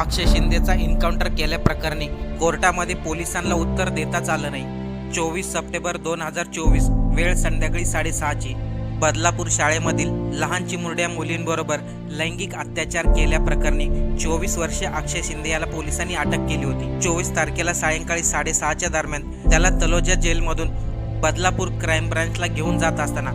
अक्षय शिंदेचा encounter केल्याप्रकरणी कोर्टामध्ये पोलिसांना उत्तर देताच आलं नाही. चोवीस सप्टेंबर दोन हजार चोवीस वेळ संध्याकाळी साडेसहाची. बदलापूर शाळेमधील लहान चिमुरड्या मुलींबरोबर लैंगिक अत्याचार केल्याप्रकरणी चोवीस वर्षे अक्षय शिंदे याला पोलिसांनी अटक केली होती. चोवीस तारखेला सायंकाळी साडेसहाच्या दरम्यान त्याला तलोजा जेलमधून बदलापूर क्राईम ब्रांचला घेऊन जात असताना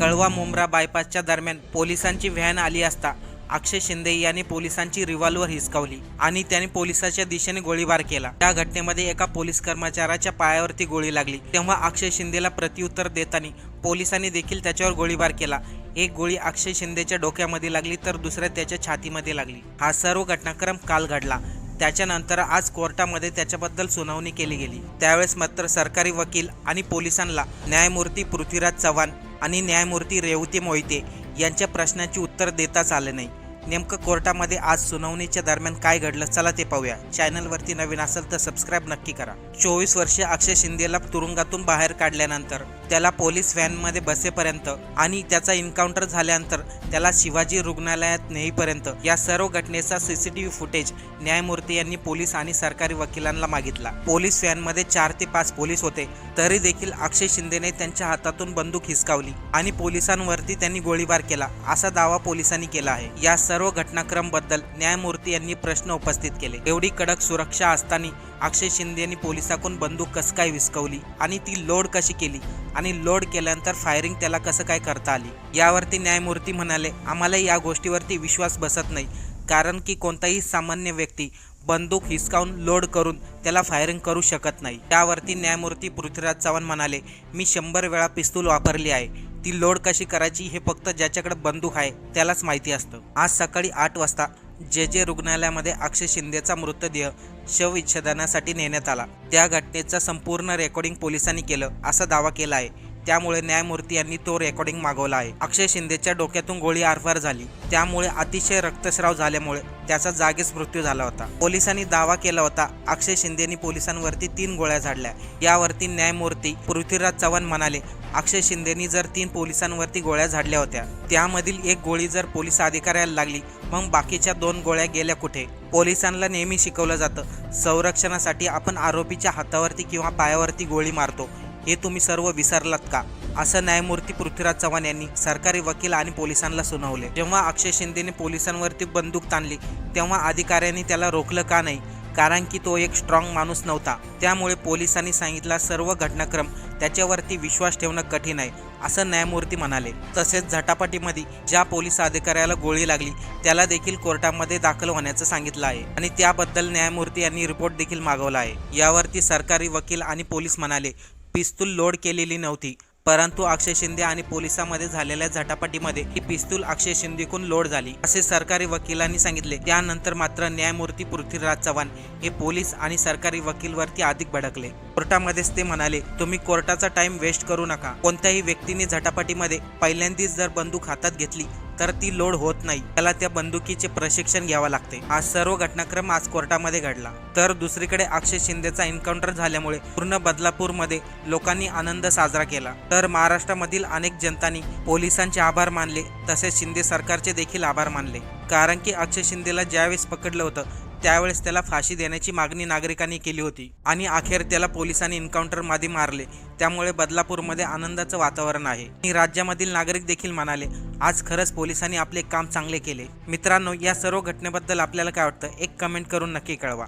कळवा मुंब्रा बायपासच्या दरम्यान पोलिसांची व्हॅन आली असता अक्षय शिंदे यांनी पोलिसांची रिव्हॉल्वर हिसकावली आणि त्याने पोलिसाच्या दिशेने गोळीबार केला. त्या घटनेमध्ये एका पोलीस कर्मचाऱ्याच्या पायावरती गोळी लागली. तेव्हा अक्षय शिंदेला प्रत्युत्तर देताना पोलिसांनी देखील त्याच्यावर गोळीबार केला. एक गोळी अक्षय शिंदेच्या डोक्यामध्ये लागली तर दुसऱ्या त्याच्या छातीमध्ये लागली. हा सर्व घटनाक्रम काल घडला. त्याच्यानंतर आज कोर्टामध्ये त्याच्याबद्दल सुनावणी केली गेली. त्यावेळेस मात्र सरकारी वकील आणि पोलिसांना न्यायमूर्ती पृथ्वीराज चव्हाण आणि न्यायमूर्ती रेवती मोहिते यांच्या प्रश्नाची उत्तर देताच आले नाही. नेमकं कोर्टामध्ये आज सुनावणीच्या दरम्यान काय घडलं चला ते पाहूया. चॅनलवरती नवीन असेल तर सबस्क्राईब नक्की करा. चोवीस वर्षीय अक्षय शिंदेला तुरुंगातून बाहेर काढल्यानंतर त्याला पोलीस व्हॅनमध्ये बसेपर्यंत आणि त्याचा इन्काउंटर झाल्यानंतर त्याला शिवाजी रुग्णालयात नेईपर्यंत या सर्व घटनेचा सीसीटीव्ही फुटेज न्यायमूर्ती यांनी पोलीस आणि सरकारी वकिलांना मागितला. पोलीस व्हॅनमध्ये चार ते पाच पोलीस होते तरी देखील अक्षय शिंदेने त्यांच्या हातातून बंदूक हिसकावली आणि पोलिसांवरती त्यांनी गोळीबार केला असा दावा पोलिसांनी केला आहे. या सर्व घटनाक्रमबद्दल न्यायमूर्ती यांनी प्रश्न उपस्थित केले. एवढी कडक सुरक्षा असताना अक्षय शिंदे यांनी पोलिसाकडून बंदूक कसं काय विसकवली आणि ती लोड कशी केली आणि लोड केल्यानंतर फायरिंग त्याला कसं काय करता आली? यावरती न्यायमूर्ती म्हणाले आम्हाला या गोष्टीवरती विश्वास बसत नाही. कारण की कोणताही सामान्य व्यक्ती बंदूक हिसकावून लोड करून त्याला फायरिंग करू शकत नाही. त्यावरती न्यायमूर्ती पृथ्वीराज चव्हाण म्हणाले मी शंभर वेळा पिस्तूल वापरली आहे. ती लोड कशी करायची हे फक्त ज्याच्याकडे बंदूक आहे त्यालाच माहिती असतं. आज सकाळी आठ वाजता जे जे रुग्णालयामध्ये अक्षय शिंदेचा मृतदेह शवविच्छेदनासाठी नेण्यात आला त्या घटनेचा संपूर्ण रेकॉर्डिंग पोलिसांनी केलं असा दावा केला आहे. त्यामुळे न्यायमूर्ती यांनी तो रेकॉर्डिंग मागवला आहे. अक्षय शिंदेच्या डोक्यातून गोळी आरफार झाली. त्यामुळे अतिशय रक्तस्राव झाल्यामुळे त्याचा जागीच मृत्यू झाला होता. पोलिसांनी दावा केला होता अक्षय शिंदेनी पोलिसांवरती तीन गोळ्या झाडल्या. यावरती न्यायमूर्ती पृथ्वीराज चव्हाण म्हणाले अक्षय शिंदेनी जर तीन पोलिसांवरती गोळ्या झाडल्या होत्या त्यामधील एक गोळी जर पोलीस अधिकाऱ्याला लागली मग बाकीच्या दोन गोळ्या गेल्या कुठे? पोलिसांना नेहमी शिकवलं जातं संरक्षणासाठी आपण आरोपीच्या हातावरती किंवा पायावरती गोळी मारतो. हे तुम्ही सर्व विसरलात का? असं न्यायमूर्ती पृथ्वीराज चव्हाण यांनी सरकारी वकील आणि पोलिसांना सुनावले. जेव्हा अक्षय शिंदेने पोलिसांवरती बंदूक ताणली तेव्हा अधिकाऱ्यांनी त्याला रोखलं का नाही? कारण की तो एक स्ट्रॉंग माणूस नव्हता. त्यामुळे पोलिसांनी सांगितला सर्व घटनाक्रम त्याच्यावरती विश्वास ठेवणं कठीण आहे असं न्यायमूर्ती म्हणाले. तसेच झटापटीमध्ये ज्या पोलीस अधिकाऱ्याला गोळी लागली त्याला देखील कोर्टामध्ये दाखल होण्याचं सांगितलं आहे. आणि त्याबद्दल न्यायमूर्ती यांनी रिपोर्ट देखील मागवला आहे. यावरती सरकारी वकील आणि पोलीस म्हणाले पिस्तूल लोड केलेली नव्हती. परंतु अक्षय शिंदे आणि पोलिसांमध्ये झालेल्या झटापटीमध्ये ही पिस्तूल अक्षय शिंदेकडून लोड झाली असे सरकारी वकिलांनी सांगितले. त्यानंतर मात्र न्यायमूर्ती पृथ्वीराज चव्हाण हे पोलीस आणि सरकारी वकीलवरती अधिक भडकले. कोर्टामध्येच ते म्हणाले तुम्ही कोर्टाचा टाइम वेस्ट करू नका. कोणत्याही व्यक्तीने झटापटीमध्ये पहिल्यांदीच जर बंदूक हातात घेतली तर ती लोड होत नाही. त्याला त्या बंदुकीचे प्रशिक्षण घ्यावं लागते. हा सर्व घटनाक्रम आज कोर्टामध्ये घडला. तर दुसरीकडे अक्षय शिंदेचा एन्काउंटर झाल्यामुळे पूर्ण बदलापूरमध्ये लोकांनी आनंद साजरा केला. तर महाराष्ट्रामधील अनेक जनतांनी पोलिसांचे आभार मानले तसेच शिंदे सरकारचे देखील आभार मानले. कारण की अक्षय शिंदेला ज्यावेळेस पकडलं होतं त्यावेळेस त्याला फाशी देण्याची मागणी नागरिकांनी केली होती आणि अखेर त्याला पोलिसांनी एन्काउंटरमध्ये मारले. त्यामुळे बदलापूरमध्ये आनंदाचं वातावरण आहे. आणि राज्यामधील नागरिक देखील म्हणाले आज खरंच पोलिसांनी आपले काम चांगले केले. मित्रांनो या सर्व घटनेबद्दल आपल्याला काय वाटतं? एक कमेंट करून नक्की कळवा.